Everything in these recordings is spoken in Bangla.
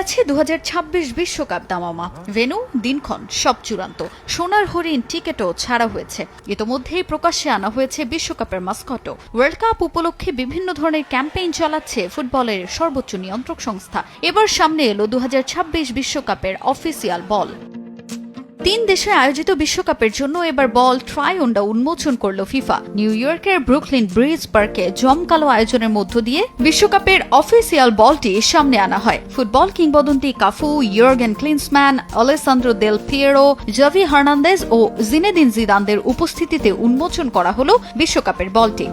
আছে দু বিশ্বকাপ দামামা। ভেনু, দিনক্ষণ, সব চূড়ান্ত। সোনার হরিণ টিকেটও ছাড়া হয়েছে। ইতোমধ্যেই প্রকাশ্যে আনা হয়েছে বিশ্বকাপের মাস্কটও। ওয়ার্ল্ড কাপ উপলক্ষে বিভিন্ন ধরনের ক্যাম্পেইন চালাচ্ছে ফুটবলের সর্বোচ্চ নিয়ন্ত্রক সংস্থা। এবার সামনে এলো দু বিশ্বকাপের অফিসিয়াল বল। তিন দেশে আয়োজিত বিশ্বকাপের জন্য এবার বল ট্রাই ট্রাইওন্ডা উন্মোচন করল ফিফা। নিউ ইয়র্কের ব্রুকলিন ব্রিজ পার্কে জমকালো আয়োজনের মধ্য দিয়ে বিশ্বকাপের অফিসিয়াল বলটি সামনে আনা হয়। ফুটবল কিংবদন্তি Cafu, Jurgen Klinsmann Alessandro Del Piero, Xavi Hernandez ও জিনেদিন জিদানদের উপস্থিতিতে উন্মোচন করা হল বিশ্বকাপের বলটি।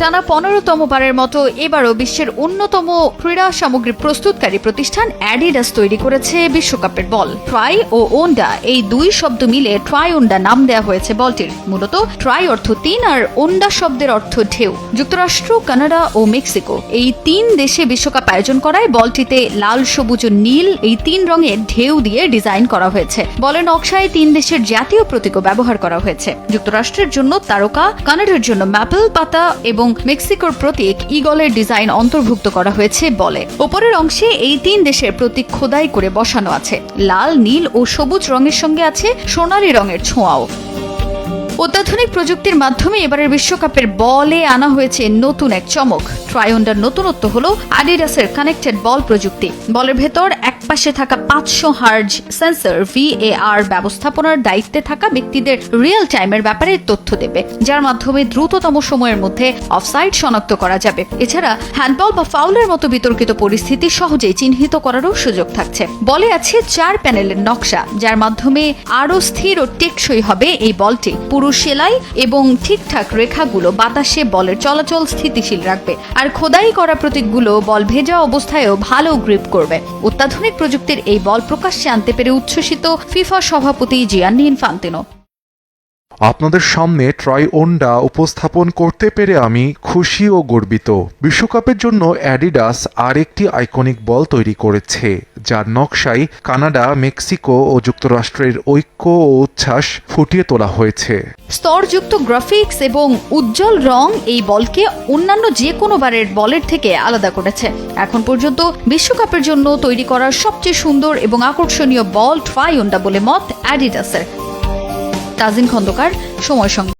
টানা পনেরোতম বারের মতো এবারও বিশ্বের অন্যতম ক্রীড়া সামগ্রী প্রস্তুতকারী প্রতিষ্ঠান অ্যাডিডাস তৈরি করেছে বিশ্বকাপের বল। ট্রাই ও ওন্ডা, এই দুই শব্দ মিলে ট্রাই ওন্ডা নাম দেওয়া হয়েছে বলটির। মূলত ট্রাই অর্থ তিন আর ওন্ডা শব্দের অর্থ ঢেউ। যুক্তরাষ্ট্র, কানাডা ও মেক্সিকো, এই তিন দেশে বিশ্বকাপ আয়োজন করায় বলটিতে লাল, সবুজ ও নীল এই তিন রঙের ঢেউ দিয়ে ডিজাইন করা হয়েছে। বলের নকশায় তিন দেশের জাতীয় প্রতীকও ব্যবহার করা হয়েছে। যুক্তরাষ্ট্রের জন্য তারকা, কানাডার জন্য ম্যাপেল পাতা এবং মেক্সিকোর প্রতীক ইগলের ডিজাইন অন্তর্ভুক্ত করা হয়েছে বলে। ওপরের অংশে এই তিন দেশের প্রতীক খোদাই করে বসানো আছে। লাল, নীল ও সবুজ রঙের সঙ্গে আছে সোনালী রঙের ছোঁয়াও। অত্যাধুনিক প্রযুক্তির মাধ্যমে এবারের বিশ্বকাপের বলে আনা হয়েছে নতুন এক চমক। ট্রায়ন্ডার নতুনত্ব হল আডিডাসের কানেক্টেড বল প্রযুক্তি। বলের ভেতর এক পাশে থাকা পাঁচশো হার্জ সেন্সর ভিএআর ব্যবস্থাপনার দায়িত্বে থাকা ব্যক্তিদের রিয়েল টাইমের ব্যাপারে তথ্য দেবে, যার মাধ্যমে দ্রুততম সময়ের মধ্যে অফসাইড শনাক্ত করা যাবে। এছাড়া হ্যান্ডবল বা ফাউলের মতো বিতর্কিত পরিস্থিতি সহজেই চিহ্নিত করারও সুযোগ থাকছে। বলে আছে চার প্যানেলের নকশা, যার মাধ্যমে আরও স্থির ও টেকসই হবে এই বলটি। পুরো সেলাই এবং ঠিকঠাক রেখাগুলো বাতাসে বলের চলাচল স্থিতিশীল রাখবে। আর খোদাই করা প্রতীকগুলো বল ভেজা অবস্থায়ও ভালো গ্রিপ করবে। অত্যাধুনিক প্রযুক্তির এই বল প্রকাশ্যে আনতে পেরে উচ্ছ্বসিত ফিফা সভাপতি জিয়ান্নি ইনফান্তিনো। আপনাদের সামনে ট্রাই ওন্ডা উপস্থাপন করতে পেরে আমি খুশি ও গর্বিত। বিশ্বকাপের জন্য অ্যাডিডাস আরেকটি আইকনিক বল তৈরি করেছে, যার নকশায় কানাডা, মেক্সিকো ও যুক্তরাষ্ট্রের ঐক্য ও উচ্ছ্বাস ফুটিয়ে তোলা হয়েছে। স্তরযুক্ত গ্রাফিক্স এবং উজ্জ্বল রং এই বলকে অন্যান্য যে কোনো বারের বলের থেকে আলাদা করেছে। এখন পর্যন্ত বিশ্বকাপের জন্য তৈরি করা সবচেয়ে সুন্দর এবং আকর্ষণীয় বল ট্রাই ওন্ডা বলে মত অ্যাডিডাসের। তাজিন খন্দকার সময় সঙ্গে